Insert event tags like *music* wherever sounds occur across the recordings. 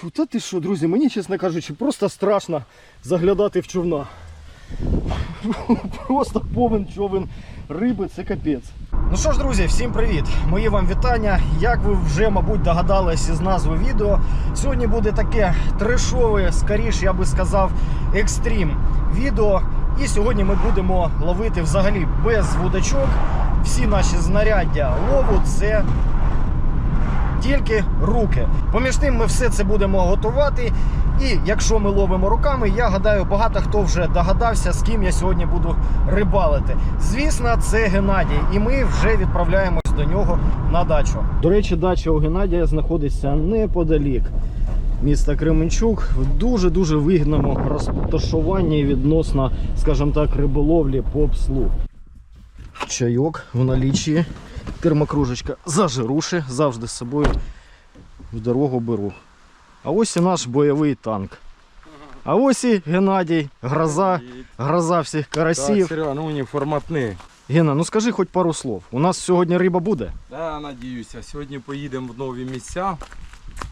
Фу, та ти що, друзі, мені, чесно кажучи, просто страшно заглядати в човна. Просто повен човен риби, це капець. Ну що ж, друзі, всім привіт! Мої вам вітання. Як ви вже, мабуть, догадались із назви відео, сьогодні буде таке трешове, скоріш, я би сказав, екстрім відео. І сьогодні ми будемо ловити взагалі без вудочок. Всі наші знаряддя лову це тільки руки. Поміж тим, ми все це будемо готувати. І якщо ми ловимо руками, я гадаю, багато хто вже догадався, з ким я сьогодні буду рибалити. Звісно, це Геннадій, і ми вже відправляємось до нього на дачу. До речі, дача у Геннадія знаходиться неподалік міста Кременчук в дуже дуже вигідному розташуванні відносно, скажімо так, риболовлі по пслу. Чайок в налічі, термокружечка зажируши, завжди з собою в дорогу беру. А ось і наш бойовий танк. А ось і Геннадій, гроза, гроза всіх карасів. Так, ну вони форматні. Гена, ну скажи хоч пару слов. У нас сьогодні риба буде. Да, надіюся. Сьогодні поїдемо в нові місця.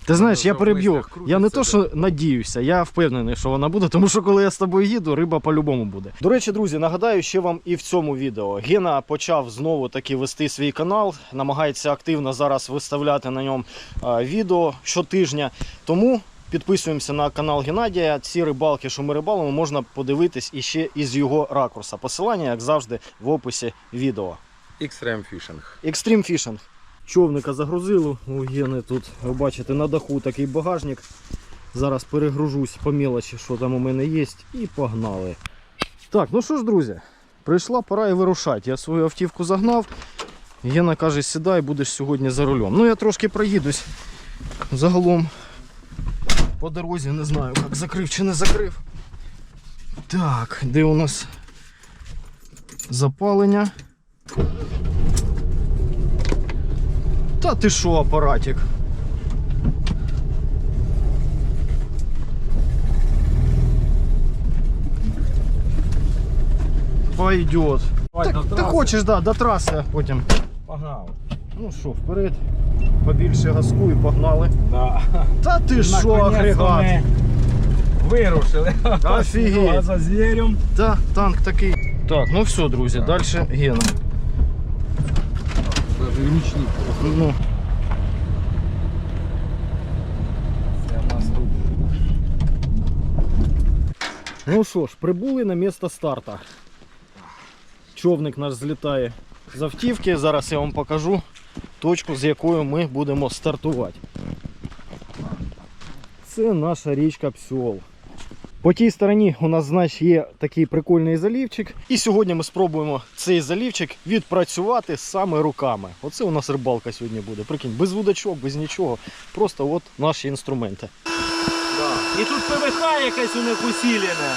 Ти знаєш, я переб'ю. Я не то, що надіюся, я впевнений, що вона буде, *laughs* тому що коли я з тобою їду, риба по-любому буде. До речі, друзі, нагадаю ще вам і в цьому відео. Гена почав знову таки вести свій канал, намагається активно зараз виставляти на ньому відео щотижня. Тому підписуємося на канал Геннадія. Ці рибалки, що ми рибалимо, можна подивитись іще із його ракурса. Посилання, як завжди, в описі відео. Extreme Fishing. Екстрім фішинг. Човника загрузили. У Гени тут, ви бачите, на даху такий багажник. Зараз перегружусь по мелочі, що там у мене є, і погнали. Так, ну що ж, друзі, прийшла пора і вирушати. Я свою автівку загнав. Гена каже, сідай, будеш сьогодні за рулем. Ну я трошки проїдусь. Загалом по дорозі не знаю, як закрив чи не закрив. Так, де у нас запалення? Та ти що, апаратик? Пойдет. Давай, Так, ти хочеш, да, до траси потім. Погнали. Ну що, вперед. Побільше газку і погнали. Да. Та ти що, агрегат? ми Вирушили. Офігеть. За. Та, танк такий. Так, ну все, друзі, далі Гена. Ручник. Ну, Це в нас тут. Ну що ж, прибули на місце старта. Човник наш злітає з автівки. Зараз я вам покажу точку, з якою ми будемо стартувати. Це наша річка Псьол. По тій стороні у нас значить, є такий прикольний залівчик. І сьогодні ми спробуємо цей залівчик відпрацювати саме руками. Оце у нас рибалка сьогодні буде. Прикинь, без вудочок, без нічого. Просто от наші інструменти. Да. І тут ПВХ якесь у них усілене.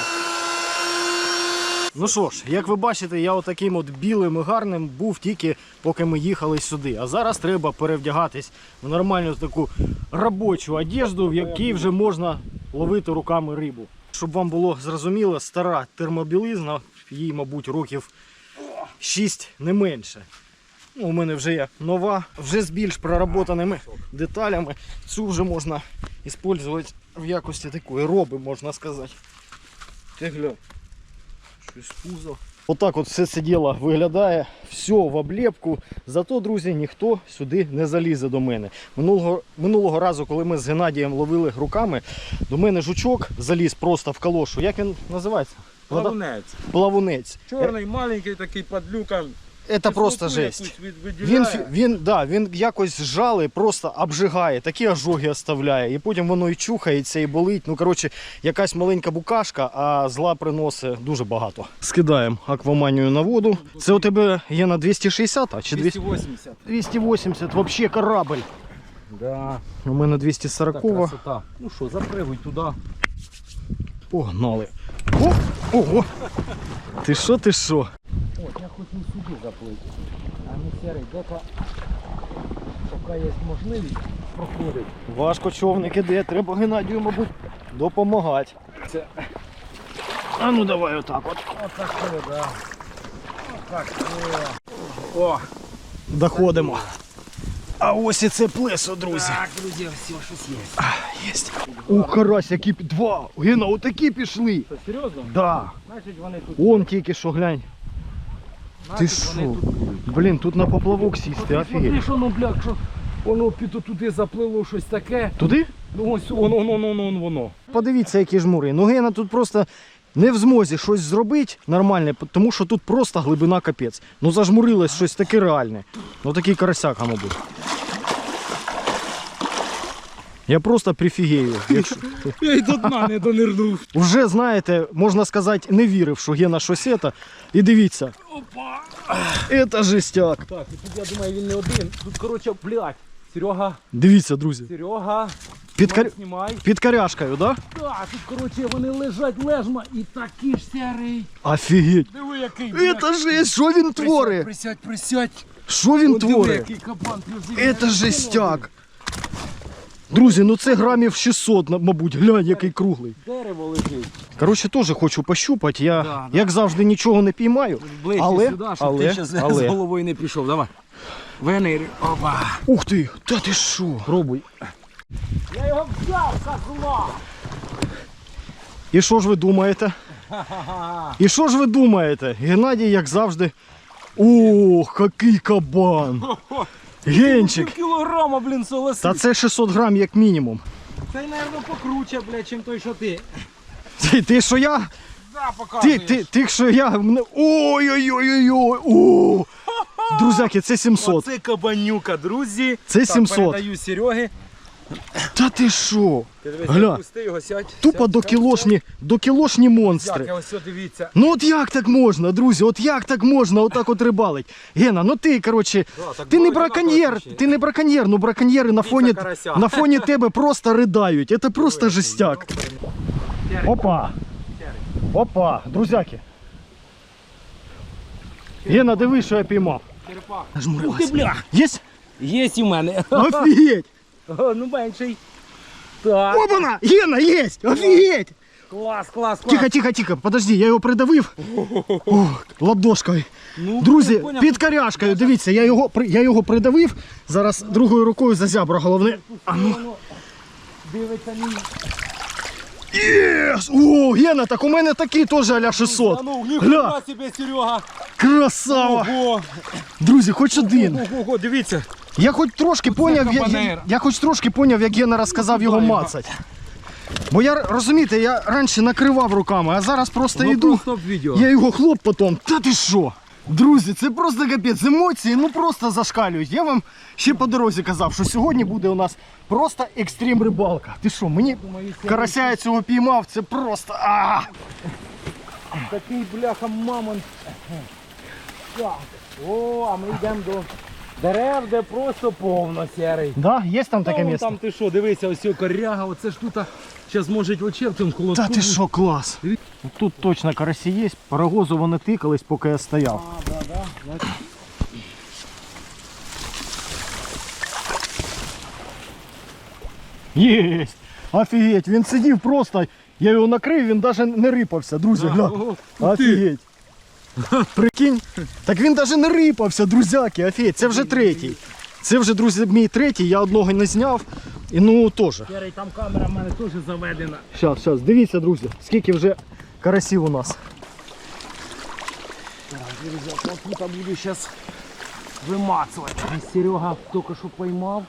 Ну що ж, як ви бачите, я отаким от білим і гарним був тільки поки ми їхали сюди. А зараз треба перевдягатись в нормальну таку робочу одежду, в якій вже можна ловити руками рибу. Щоб вам було зрозуміло, стара термобілизна, їй, мабуть, років 6 не менше. Ну, у мене вже є нова, вже з більш проработаними деталями. Цю вже можна використовувати в якості такої роби, можна сказати. Ти глянь. Щось пузо. Отак от все це діло виглядає, все в облєпку. Зато, друзі, ніхто сюди не залізе до мене. Минулого, минулого разу, коли ми з Геннадієм ловили руками, до мене жучок заліз просто в калошу. Як він називається? Плавунець. Плавунець. Чорний, маленький такий падлюка. Це просто жесть. Він, він, да, він якось жали, просто обжигає, такі ожоги оставляє, і потім воно і чухається, і болить. Ну, коротше, якась маленька букашка, а зла приносить дуже багато. Скидаємо акваманію на воду. Це у тебе є на 260 а, чи 280. 280, взагалі корабль. Да. У мене 240. Така красота. Ну що, запригуй туди. Погнали. О, ого! Ти що, ти що? Хочу сюди заплити. А не серий, доки, поки є можливість, проходить. Важко човник іде, треба Геннадію, мабуть, допомагати. Це- А ну давай отак от. Отак це, да. Отак це. О, Доходимо. А ось і це плесо, друзі. Так, друзі, все, щось є. Єсть. О, карась, які два. Гена, отакі пішли. Що, серйозно? Да. Значить вони тут. Вон тільки що глянь. Ти що? Блін, тут на поплавок сісти, офігеть. що ну, бляк, що воно під туди заплило щось таке. Туди? Ну ось воно, воно, воно, воно, воно. Подивіться, які жмури. Ну Гена тут просто не в змозі щось зробити нормальне, тому що тут просто глибина капець. Ну зажмурилось щось таке реальне. Ну такий карасяка, мабуть. Я просто прифігею. Якщо... *laughs* Я й до дна не донирнув. Вже, знаєте, можна сказати, не вірив, що Гена щось це. І дивіться, Опа! це жестяк. Так, і тут я думаю, він не один. Тут, коротше, блядь. Серега, Дивіться, друзі. Серега, Під, кар... Під коряшкою, да? Так, тут, коротше, вони лежать лежма і такий ж серий. Офігеть. Диви, який. блядь. Це жесть, що він творить? Присядь, присядь. Що він творить? Це жестяк. Друзі, ну це грамів 600, мабуть, глянь, який круглий. Дерево лежить. Коротше, теж хочу пощупати. Я, Да, да. як завжди, нічого не піймаю. Ближче Але- сюди, щоб але- ти ще з, але. з головою не пішов. Давай. Венері. Опа. Ух ти, та ти що? Пробуй. Я його взяв, козла. І що ж ви думаєте? І що ж ви думаєте? Геннадій, як завжди. Ох, який кабан! Генчик! кілограма, блін, солоси. Та це 600 грам як мінімум. Це, мабуть, покруче, блядь, чим той, що ти. Ти, ти що я? Да, Ти, показуєш. ти, ти що я? Мене... Ой-ой-ой-ой-ой! О! Друзяки, це 700. Оце кабанюка, друзі. Це Так, 700. передаю Сереги. Та ти що? Ти дивись, Гля. пусти його, сядь. Тупо сядь, до сядь, кілошні, до кілошні монстри. Як, ось, дивіться. Ну от як так можна, друзі? От як так можна отак от рибалить? Гена, ну ти, коротше, Да, так ти не було браконьєр, однаково ти не браконьєр, ну браконьєри на фоні, карася. на фоні тебе просто ридають. Це просто жестяк. Опа. Опа, друзяки. Гена, диви, що я піймав. Черепах. Ух ти, бля. Єсть? Є у мене. Офігеть! О, ну менший. Так. Опана! Гена, єсть! Офігеть! Клас, клас, клас. Тихо, тихо, тихо, подожди, я його придавив. О, ладошкою. Ну, Друзі, поняв? під коряшкою, дивіться, я його, при- я його придавив. Зараз другою рукою за зябро головне. А ну. Воно Дивиться мій. Єс! О, Гена, так у мене такий теж аля 600. А ну, Гля, себе, Серега. красава! Ого. Друзі, хоч один. Ого, ого, дивіться. Я хоч трошки поняв, я, я, я хоч трошки поняв, як Гена розказав його мацать. Бо я, розумієте, я раніше накривав руками, а зараз просто йду. стоп відео. Я його хлоп потім. Та ти що? Друзі, це просто капець. Емоції ну просто зашкалюють. Я вам ще по дорозі казав, що сьогодні буде у нас просто екстрім рибалка. Ти що, мені карася я цього піймав, це просто. А! Такий бляха мамонт. Так. О, а ми йдемо до дерев, де просто повно серий. Да, є там таке місце? Там ти що, дивися, ось цього коряга, оце ж тут зараз може оче в цьому холодку. Та ти що, клас. Тут точно карасі є, парагозу вони тикались, поки я стояв. А, да, да. Єсть! Офігеть, він сидів просто, я його накрив, він навіть не рипався, друзі, Да. Офігеть. *laughs* Прикинь. Так він навіть не рипався, друзяки, офігеть, це вже третій. Це вже, друзі, мій третій, я одного не зняв. І ну теж. Серий, там камера в мене теж заведена. Зараз, зараз, дивіться, друзі, скільки вже карасів у нас. Друзі, тут буду зараз вимацувати. Серега тільки що поймав.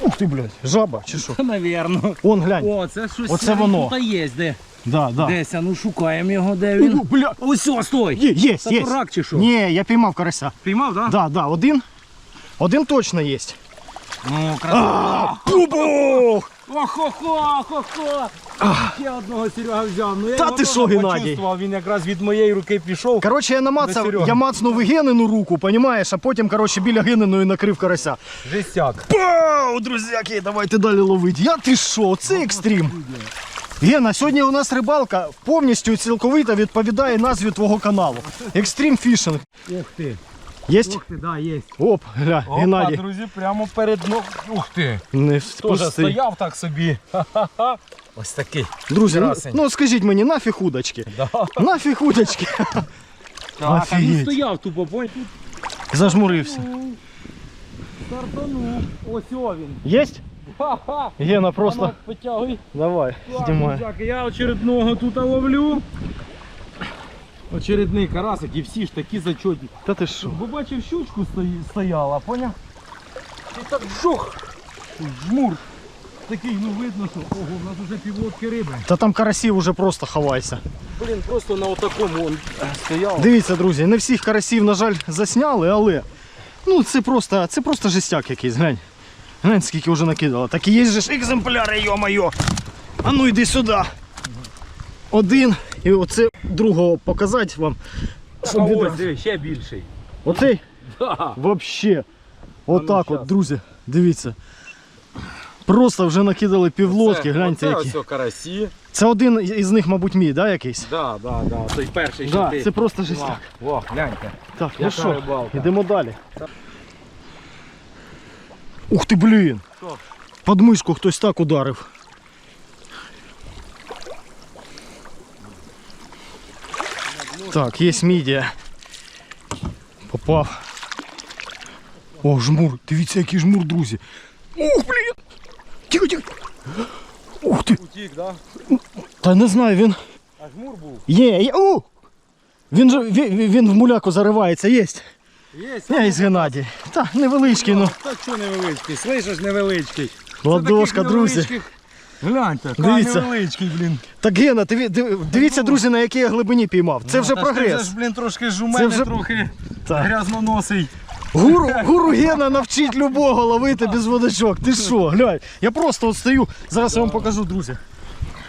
Ух ти, блядь, жаба чи що? Навірно. Он глянь. О, це щось Оце воно. Тут є, де. Да, да. Десь, а ну шукаємо його, де він. Ну, бля. Ось, о, стой! Є, є, Це є. турак чи що? Ні, я піймав карася. Піймав, так? Да, да, один. Один точно є. Ну, красава. Пубух! Охо-хо-хо-хо! Ще одного Серега взяв. Ну, я Та його ти теж що, Геннадій? почувствував, Він якраз від моєї руки пішов. Коротше, я До намацав, я мацнув Генину руку, понімаєш, а потім, коротше, біля Гениної накрив карася. Жестяк. Пау, друзяки, давайте далі ловити. Я ти що, це екстрім. Гена, сьогодні у нас рибалка повністю і цілковито відповідає назві твого каналу. Екстрім фішинг. Ух ти. Єсть? Ух ти, да, є. Оп, гля, Опа, Геннадій. друзі, прямо перед ног. Ух ти. Не Тоже впусти. стояв так собі. Ха-ха-ха. Ось такий. Друзі, ну, Красень. ну скажіть мені, нафіг удочки? Нафіг удочки? Так, а він Офігеть. стояв тупо, понял? Зажмурився. стартанув. Ось о він. Єсть? Гена, просто. Потягуй. Давай, Так, знімай. друзяки, я очередного тут ловлю. Очередний карасик і всі ж такі зачетні. Та ти що? Бо бачив щучку стояла, поняв? І так жух! Жмур. Такий, ну видно, що ого, у нас вже півлодки риби. Та там карасів уже просто ховайся. Блін, просто на отакому он стояв. Дивіться, друзі, не всіх карасів, на жаль, засняли, але ну це просто, це просто жестяк якийсь, глянь. Глянь, скільки вже накидало. Так і є же ж екземпляри, йо-моє. А ну йди сюди. Один. І оце другого показати вам. Щоб відразу- ось, диви, ще більший. Оцей Да. вообще. Отак щас. от, друзі, дивіться. Просто вже накидали півлодки, гляньте оце які. ось карасі. Це один із них, мабуть, мій, да, якийсь? Да, да, да, той перший Да, ти. це просто жестяк. О, гляньте. Так, ну Яка що, рибалка? йдемо далі. Ух ти, блін! Що? Под мишку хтось так ударив. Так, є мідія. Попав. О, жмур. Дивіться, який жмур, друзі. Ух, блін! Тихо, тихо. Ух ти! Утік, да? Та не знаю, він. А жмур був. Є, є. У! Він же він, він в муляку заривається, єсть. Є, Я із Геннадій. Та невеличкий, ну. Та що невеличкий, слышиш невеличкий. Ладошка, друзі. Гляньте, Дивіться. Невеличкий, блін. Так Гена, диві- диві- дивіться, друзі, на якій я глибині піймав. Це вже ж ти прогрес. ж, блін, трошки Це мене вже- трохи Так. грязноносий. Гуру, *laughs* гуру Гена навчить любого ловити без водочок. Ти що, глянь. Я просто от стою, зараз я вам покажу, друзі.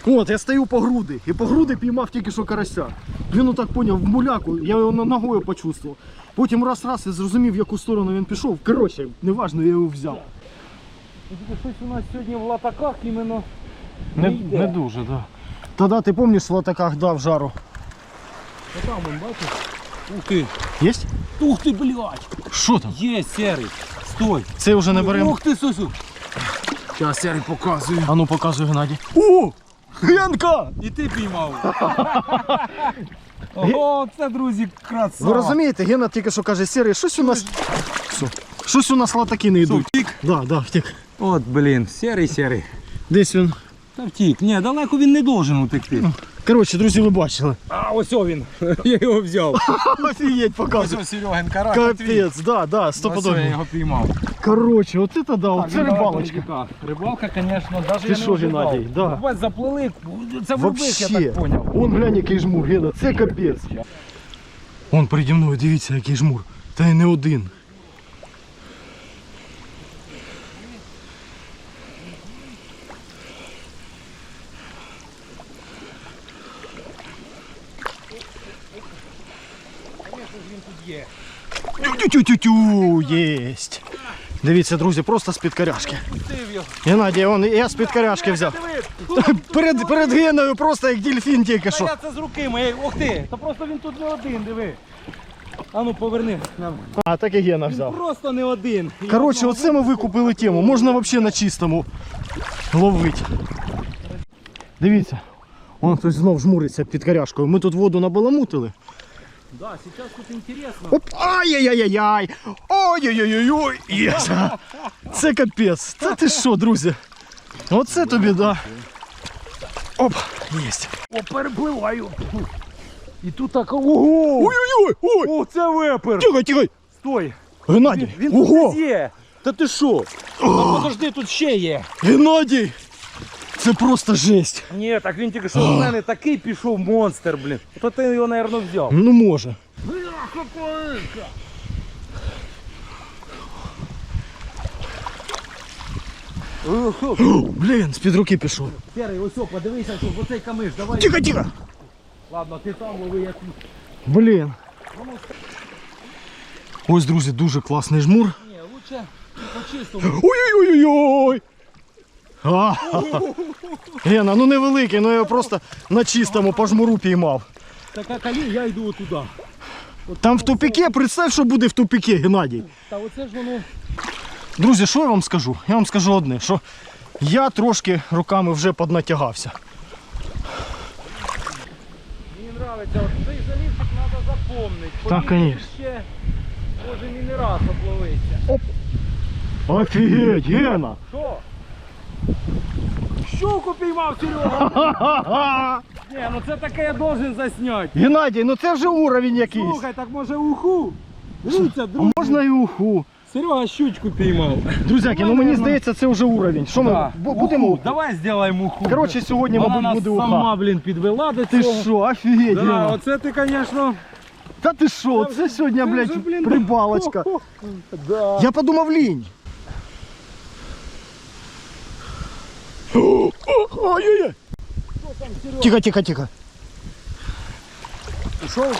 От, я стою по груди. І по груди піймав тільки що карася. Він отак поняв в муляку, я його на- ногою почувствував. Потім раз-раз я зрозумів, в яку сторону він пішов. Коротше, неважно, я його взяв. Щось у нас сьогодні в латаках іменно. Не, йде. не дуже, так. Да. Тоді ти пам'ятаєш, в латаках дав жару. Отам він, бачиш? Ух ти. Єсть? Ух ти, блядь. Що там? Є, серий. Стой. Це вже не беремо. Ух ти, Сусю. Зараз серий показую. А ну показуй, Геннадій. О! Генка! І ти піймав. Ого, це, друзі, краса. Ви розумієте, Гена тільки що каже, сірий, щось у нас. Все. Щось у нас латаки не йдуть. Втік? Да, да, втік. От, блін, серий, серий. Десь він. Та втік. Ні, далеко він не должен утекти. Коротше, друзі, ви бачили. А, ось він. *laughs* Я його взяв. *laughs* Офігеть, Ось показує. о Серегин карась. Капець, да, да, Ось я його піймав. Коротше, оце то да, оце рибалочка. Рибалка, звісно, навіть Ти я що, не ожидав. Геннадій, да. Бать, заплили. Це в я Вообще. так поняв. Вон глянь, який жмур, Гена, це капець. Вон переді мною, дивіться, який жмур. Та й не один. Тю-тю-тю-тю, єсть. Дивіться, друзі, просто з-під коряшки. Геннадій, он, я з-під коряшки взяв. Перед, перед Геною просто як дельфін тільки що. я це з руки моєї. Ох ти, та просто він тут не один, диви. А ну поверни нам. А так і Гена Він взяв. просто не один. Коротше, оце ми викупили тему. Можна взагалі на чистому ловити. Дивіться, вон хтось знов жмуриться під коряшкою. Ми тут воду набаламутили. Да, сейчас тут интересно. Оп! Ай-яй-яй-яй! Ой-ой-ой-ой! Єс! Це капець. Це ти що, друзі? Оце тобі, да. Оп! Єсть. О, перепливаю. І тут так. Ого! Ой-ой-ой! Ой! О, це вепер! Тихо, тихо! Стой! Геннадій! Він тут Ого! десь є! Та ти що? Та подожди, тут ще є. Геннадій! Це просто жесть. Ні, так він тільки що в мене такий *gasps* пішов монстр, блін. То ти його, мабуть, взяв. Ну може. Блін, з-під руки пішов. Серий, ось, о, подивися, що в оцей камиш, давай. Тихо, тихо! Ладно, ти там лови, я тут. Блін. Ось, друзі, дуже класний жмур. Ні, лучше по чистому. Ой-ой-ой-ой! А, Гена, ну невеликий, ну я його просто на чистому по жмуру піймав. Так а коли я йду отуди. Там в тупіке, представ, що буде в тупіке, Геннадій. Та оце ж воно. Друзі, що я вам скажу? Я вам скажу одне, що я трошки руками вже поднатягався. Мені подобається, от цей залівчик треба запомнити. Так, конечно. Ще може не раз обловиться. Офігеть, Гена! Що? Щуку піймав, Серега! Ха-ха-ха! *laughs* Ні, ну це таке я должен засняти. Геннадій, ну це вже уровень якийсь. Слухай, так може уху? Дивіться, А можна і уху. Серега щучку піймав. Друзяки, ну мені здається, це вже уровень. Що ми бу- будемо? Уху. Давай зробимо уху. Коротше, сьогодні, Вона мабуть, нас буде уха. сама, блін, підвела до Ти цього. що, офігеть, Да, Гена. оце ти, звісно. Та ти що, це сьогодні, блядь, прибалочка. *laughs* Да. Я подумав лінь. Ой-ой-ой. Тихо, тихо, тихо. Ушов?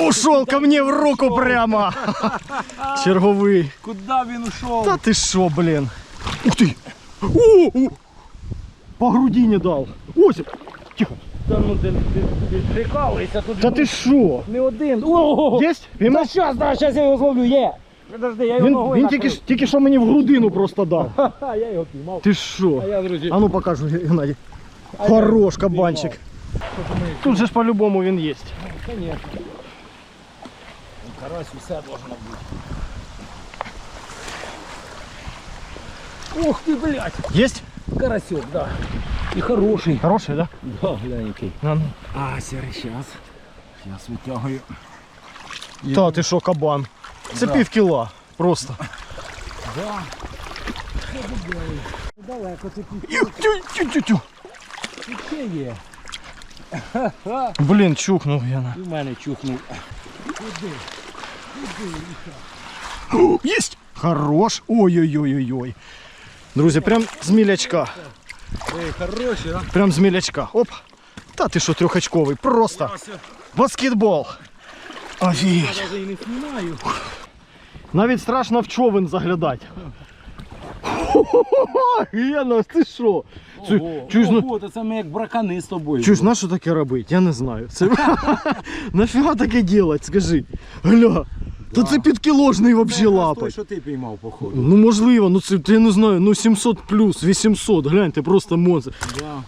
Ушел ко мне в руку прямо. *laughs* Черговий. Куди він ушов? Та ти що, блін? Ух ти! О, о! По груді не дав. Ось. Тихо. Та ну ти, ти, ти прикалуєшся тут. Та ти що? Не один. О, Єсть? Та Піймав? щас, да, щас я його зловлю, є. Подожди, я його Він, ногою він тільки, накрив. ж- тільки що мені в грудину просто дав. *laughs* Ха-ха, я його піймав. Ти що? А я, друзі, А ну покажу, Геннадій. а Хорош кабанчик. Тут же ж по-любому він є. Конечно. Ну, Карась усе должно бути. Ух ти, блядь! Єсть? Карасек, да. І хороший. Хороший, да? Да, глянь який. На, ну. А, сірий, щас. Щас витягую. Та ти що, кабан? Це Да. пів кіла. Просто. Да. Далеко це Тю-тю-тю-тю. ще є. Блін, чухнув я. І в мене чухнув. Єсть! Хорош. Ой-ой-ой-ой-ой. Друзі, прям з мілячка. Ей, хороший, а? Прям з мілячка. Оп. Та ти що, трьохочковий. Просто. Баскетбол. Офігеть. Я навіть і не знімаю. Навіть страшно в човен заглядати. *laughs* Гена, ти що? Це- Ого, чуєш, ну- ого, то це ми як бракани з тобою. Чуєш, на що таке робити? Я не знаю. Це... *laughs* Нафіга таке делать, скажи. Гля. Та це підкіложний взагалі лапать. що ти піймав, походу. Ну можливо, ну це я не знаю, ну 700 плюс, 800, гляньте, просто монстр. Да.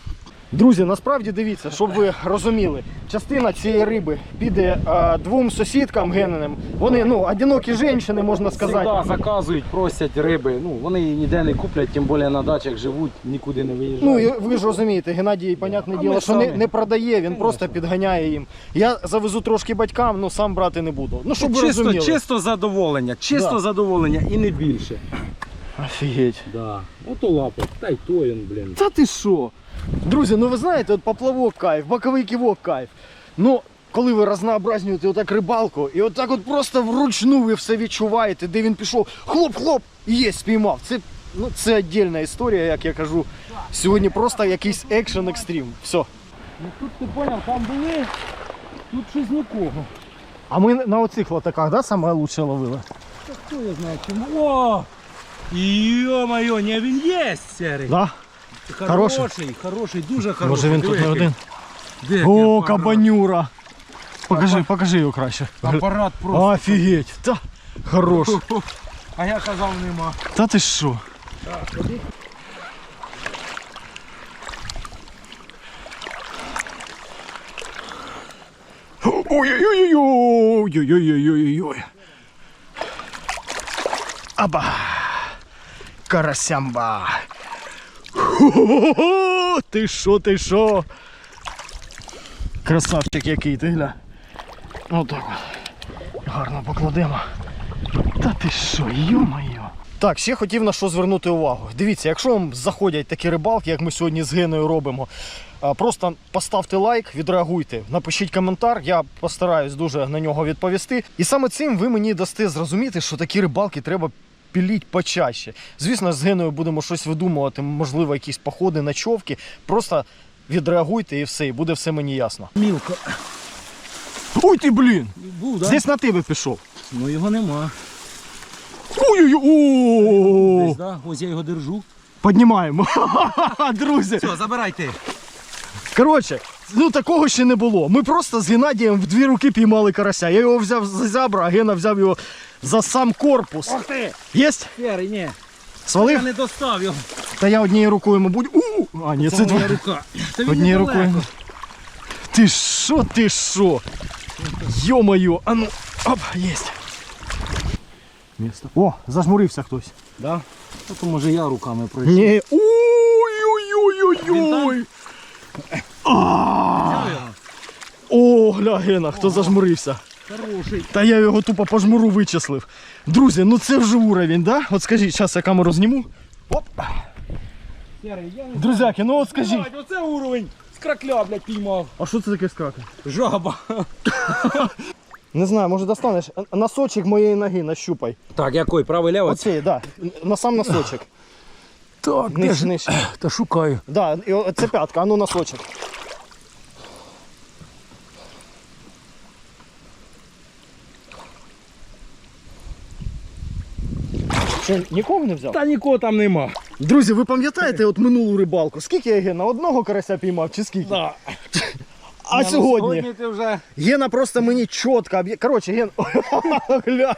Друзі, насправді дивіться, щоб ви розуміли, частина цієї риби піде а, двом сусідкам гененим. Вони ну одинокі жінки, можна сказати. Всегда заказують, просять риби. Ну, вони її ніде не куплять, тим більше на дачах живуть, нікуди не виїжджають. Ну і ви ж розумієте, Геннадій, понятне А діло, що не, не продає, він просто підганяє їм. Я завезу трошки батькам, ну сам брати не буду. Ну щоб ви чисто, розуміли. чисто задоволення, чисто Да. задоволення і не більше. Офігеть. Да. Ото лапа, та й то він, блін. Та ти що? Друзі, ну ви знаєте, от поплавок кайф, боковий кивок кайф. Ну, коли ви разнообразнюєте отак рибалку, і отак от просто вручну ви все відчуваєте, де він пішов, хлоп-хлоп, і є, спіймав. Це, ну, це віддільна історія, як я кажу. Сьогодні просто якийсь екшен екстрім. Все. Ну тут ти поняв, там були, тут щось нікого. А ми на оцих лотаках, да, саме лучше ловили? Та хто я знаю чому. О! Йо-моє, не він є серий. Да? Хороший? Хороший, хороший, дуже хороший. Може він тут не один. Де О, кабанюра. Покажи, покажи його краще. Апарат просто. Офігеть. Та, хорош. *laughs* А я казав нема. Та ти що? Ой-ой-ой-ой-ой-ой-ой-ой-ой. Аба. Карасямба. Хо-хо-хо! Ти що, ти що? Красавчик який, ти гля. Отак от. Гарно покладемо. Та ти що, йо-моє. Так, ще хотів на що звернути увагу. Дивіться, якщо вам заходять такі рибалки, як ми сьогодні з Геною робимо, просто поставте лайк, відреагуйте, напишіть коментар, я постараюсь дуже на нього відповісти. І саме цим ви мені дасте зрозуміти, що такі рибалки треба піліть почаще. Звісно, з Геною будемо щось видумувати, можливо, якісь походи, ночовки. Просто відреагуйте і все, і буде все мені ясно. Мілко. Ой ти, блін! Був, да? Здесь на тебе пішов. Ну його нема. Ой-ой-ой! Десь, да? Ось я його держу. Піднімаємо. *laughs* Друзі. Все, забирайте. Коротше, ну такого ще не було. Ми просто з Геннадієм в дві руки піймали карася. Я його взяв за зябра, а Гена взяв його за сам корпус. Ох ти! Єсть? Серий, ні. Я Свалив? не достав його. Та я однією рукою, мабуть. У! А, ні, це, Це два. моя рука. Та він Однією недалеко. рукою. Ти що, ти що? Йо-моє, а ну, оп, єсть. Місто. О, зажмурився хтось. Да? Ну, то може я руками пройду. Ні. Ой-ой-ой-ой-ой. О, гля, Гена, хто зажмурився. Хороший. Та я його тупо по жмуру вичислив. Друзі, ну це вже уровень, да? От скажіть, зараз я камеру зніму. Оп. Друзяки, ну от скажіть. Оце уровень. З кракля, блядь, піймав. А що це таке скака? Жаба. Не знаю, може достанеш. Носочок моєї ноги нащупай. Так, який? Правий левий? Оцей, да. На сам носочок. Так, Ниж, ниж. Та шукаю. Да, і це п'ятка, а ну носочок. Що, нікого не взяв? Та нікого там нема. Друзі, ви пам'ятаєте от минулу рибалку? Скільки я Гена? Одного карася піймав чи скільки? Да. А Ні, ну, сьогодні? Сьогодні ти вже. Гена просто мені чітко об'є... Коротше, Ген... *laughs* Гля.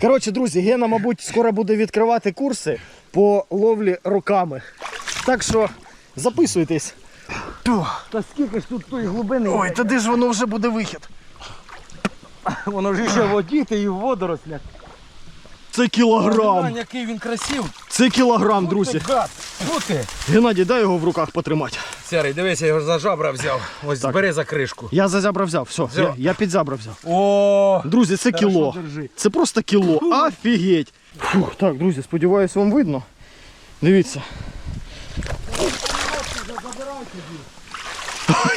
Коротше, друзі, Гена, мабуть, скоро буде відкривати курси по ловлі руками. Так що записуйтесь. Та скільки ж тут тої глибини? Ой, та де ж воно вже буде вихід? Воно ж ще в воді та і в водорослях. Це кілограм. Глянь, який він красив. Це кілограм, друзі. Ти. Геннадій, дай його в руках потримати. Серий, дивися, я його за жабра взяв. Ось Так. бери за кришку. Я за зябра взяв, все, Взяв. Я, я під зябра взяв. О! Друзі, це Хорошо, кіло. держи. Це просто кіло. Офігеть. Фух, так, друзі, сподіваюсь, вам видно. Дивіться.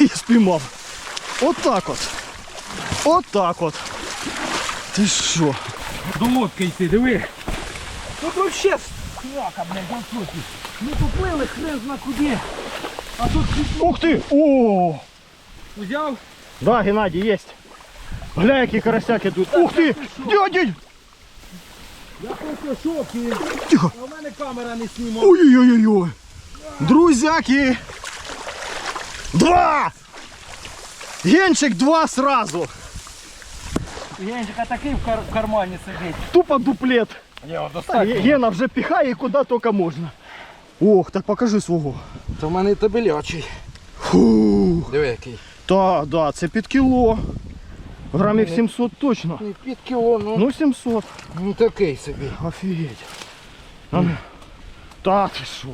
*laughs* І спіймав. Отак от. Отак от. Ти що? До лодки йти, диви. Тут вообще свака, блядь, соті. Ми поплили хрен зна куди. А тут Ух ти! О! взяв. Да, Геннадій, єсть. Гля, які карасяки тут. Ух ти! Дядь! Я просто в шокі. Тихо! А в мене камера не знімає. Ой-ой-ой-ой! Друзяки! Два! Генчик два сразу! Генчика такий в, кар- в кармані сидить. Тупо дуплет. Його Та, Ге- Гена вже піхає куди тільки можна. Ох, так покажи свого. То в мене табелячий. Фух. Диви який. Та, да, це під кіло. Грамів 700 точно. Не під кіло, ну, Ну 700. ну такий собі. Офігеть. А ну. Та ти що?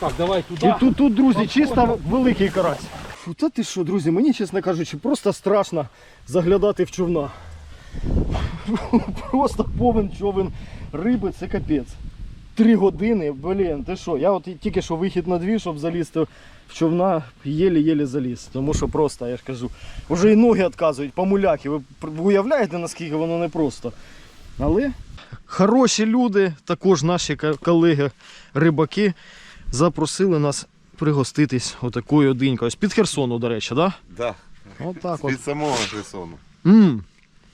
Так, давай туди. І тут, тут, друзі, чисто великий карась. Фу, та ти що, друзі, мені, чесно кажучи, просто страшно заглядати в човна. *laughs* Просто повен човен риби, це капець. Три години, блін, ти що? Я от тільки що вихід на дві, щоб залізти в човна, єлі-єлі заліз. Тому що просто, я ж кажу, вже і ноги відказують, помуляки. Ви уявляєте, наскільки воно непросто. Але хороші люди, також наші колеги рибаки, запросили нас пригоститись отакою динькою. З-під Херсону, до речі, так? Да, Да? Від самого Херсону. М,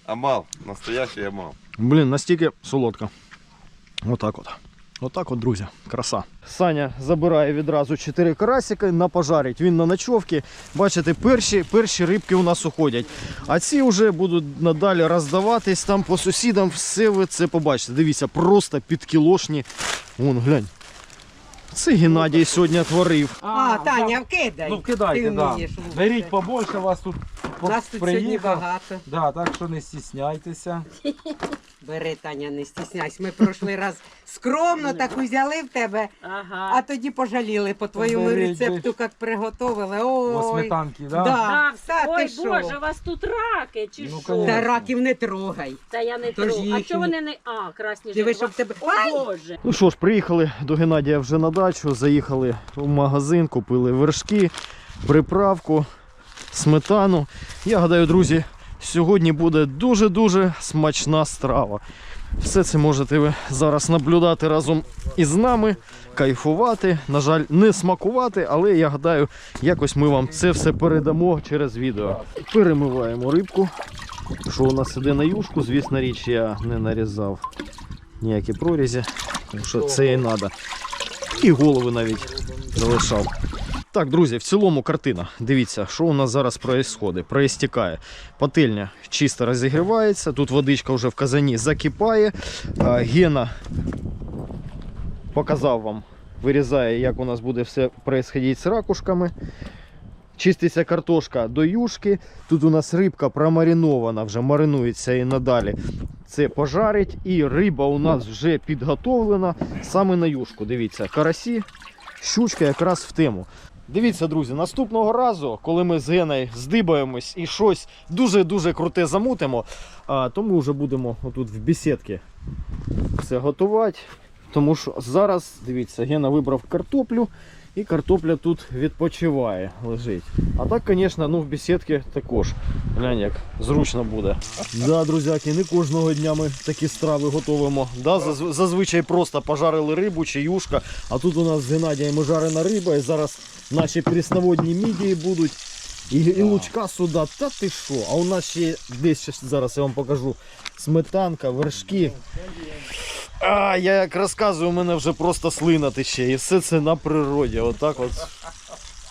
Амал, настоящий амал. Блін, настільки солодка. Отак от. Отак от, друзі, краса. Саня забирає відразу 4 карасика на пожарить. Він на ночовці. Бачите, перші, перші рибки у нас уходять. А ці вже будуть надалі роздаватись там по сусідам. Все ви це побачите. Дивіться, просто підкілошні. Вон, глянь. Це Геннадій сьогодні творив. А, Таня, вкидай. Ну вкидайте, Ти да. вмієш ловити. Беріть побольше, вас тут по- Нас тут сьогодні приїхав. багато. Да, так що не стісняйтеся. *laughs* Бери, Таня, не стісняйся. Ми прошлий раз скромно так взяли в тебе, Ага. а тоді пожаліли по твоєму Беріть, рецепту, як приготовили. О, Ой. сметанки, да? Да. Так, Та ти ой що? Боже, у вас тут раки чи Ну, що? конечно. Та раків не трогай. Та я не Тож тру. А чого не- вони не. А, красні Диви, щоб тебе. О, Боже. Ну що ж, приїхали до Геннадія вже на дачу, заїхали в магазин, купили вершки, приправку, сметану. Я гадаю, друзі, сьогодні буде дуже-дуже смачна страва. Все це можете ви зараз наблюдати разом із нами, кайфувати. На жаль, не смакувати, але я гадаю, якось ми вам це все передамо через відео. Перемиваємо рибку. Що у нас іде на юшку, звісно річ, я не нарізав ніякі прорізі, тому що це і треба. І голови навіть залишав. Так, друзі, в цілому картина. Дивіться, що у нас зараз происходить. Проістікає. Пательня чисто розігрівається. Тут водичка вже в казані закипає. Гена показав вам, вирізає, як у нас буде все происходити з ракушками. чиститься картошка до юшки. Тут у нас рибка промаринована, вже маринується і надалі. Це пожарить. І риба у нас вже підготовлена саме на юшку. Дивіться, карасі, щучка якраз в тему. Дивіться, друзі, наступного разу, коли ми з Геною здибаємось і щось дуже-дуже круте замутимо, то ми вже будемо отут в бесідці все готувати. Тому що зараз, дивіться, Гена вибрав картоплю, і картопля тут відпочиває, лежить. А так, звісно, ну в бесідці також. Глянь, як зручно буде. Да, друзяки, не кожного дня ми такі страви готуємо. Да, заз- зазвичай просто пожарили рибу чи юшка, а тут у нас з Геннадієм жарена риба, і зараз наші прісноводні мідії будуть. І, і лучка сюди, та ти що? А у нас ще десь зараз я вам покажу сметанка, вершки. А, я як розказую, у мене вже просто слина тече. І все це на природі. Отак от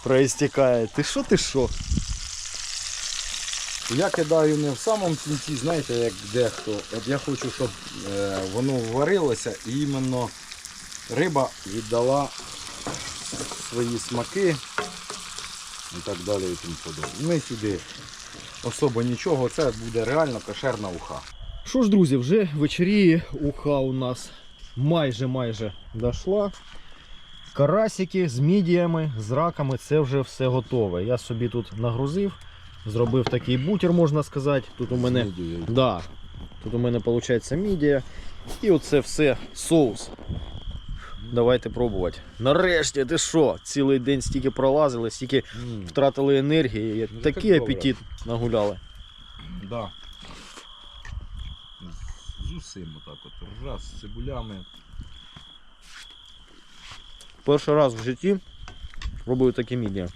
проістікає. Ти що, ти що? Я кидаю не в самому кінці, знаєте, як дехто. От я хочу, щоб е, воно варилося і іменно риба віддала свої смаки і так далі і тому подобне. Ми сюди особо нічого, це буде реально кошерна уха. Що ж, друзі, вже вечеріє уха у нас майже майже дошла. Карасики з мідіями, з раками, це вже все готове. Я собі тут нагрузив, зробив такий бутер, можна сказати. Тут у мене Да. Тут у мене виходить мідія. І оце все соус. Давайте пробувати. Нарешті, ти що? Цілий день стільки пролазили, стільки втратили енергії. Такий добре. апетит нагуляли. Да. З усім отак от. Раз з цибулями. Перший раз в житті пробую такі мідії.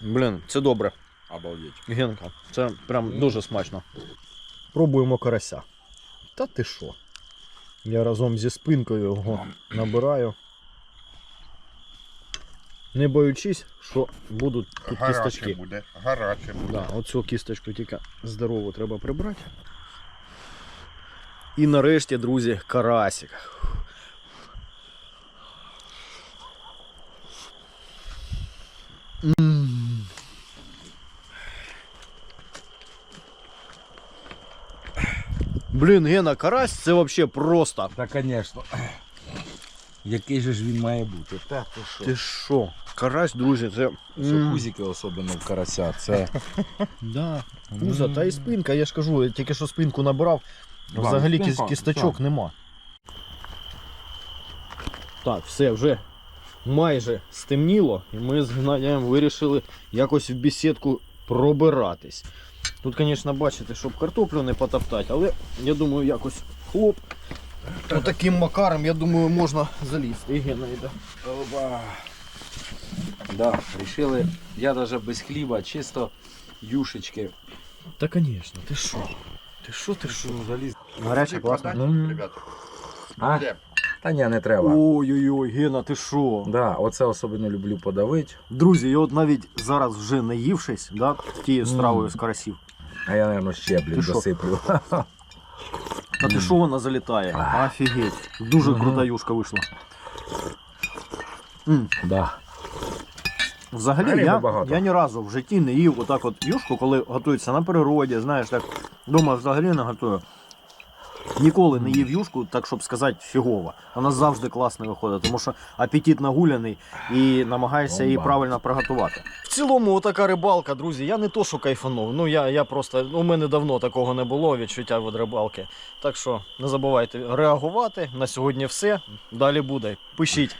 Блін, це добре. Обалдеть. Генка, це прям дуже смачно. Пробуємо карася. Та ти що? Я разом зі спинкою його набираю. Не боючись, що будуть тут кісточки. буде, гаряче буде. Да, оцю кісточку тільки здорову треба прибрати. І нарешті, друзі, карасик. М. Блін, Гена, карась це взагалі просто. Та, звісно. Який же ж він має бути? Та ти що? Ти що? Карась, друзі, це. Це М. особливо в карася. Це *laughs* Да. Пуза, та і спинка, я ж кажу, я тільки що спинку набрав, взагалі спинка, кіс- кісточок нема. Так, все, вже майже стемніло, і ми з Геннадієм вирішили якось в бесідку пробиратись. Тут, звісно, бачите, щоб картоплю не потоптати, але я думаю, якось хлоп. Отаким макаром, я думаю, можна залізти. І Гена йде. Оба. Да, рішили. Я навіть без хліба, чисто юшечки. Та, звісно, ти що? Ти що, ти що? заліз. Гаряче, класно. М. Ребята, А? Та ні, не треба. Ой-ой-ой, Гена, ти що? Да, оце особливо люблю подавити. Друзі, я от навіть зараз вже наївшись, да, тією стравою з карасів. А я, мабуть, ще, блін, Ти що? досиплю. *laughs* Та ти що вона залітає? Офігеть. Дуже крута юшка вийшла. М, Да. Взагалі, Риби я, багато. я ні разу в житті не їв отак от юшку, коли готується на природі, знаєш, так дома взагалі не готую. Ніколи не їв юшку, так щоб сказати, фігово. Вона завжди класно виходить, тому що апетит нагуляний і намагаєшся її правильно приготувати. В цілому, отака рибалка, друзі. Я не то, що кайфанув. Ну я, я просто у мене давно такого не було відчуття від рибалки. Так що не забувайте реагувати. На сьогодні все. Далі буде. Пишіть.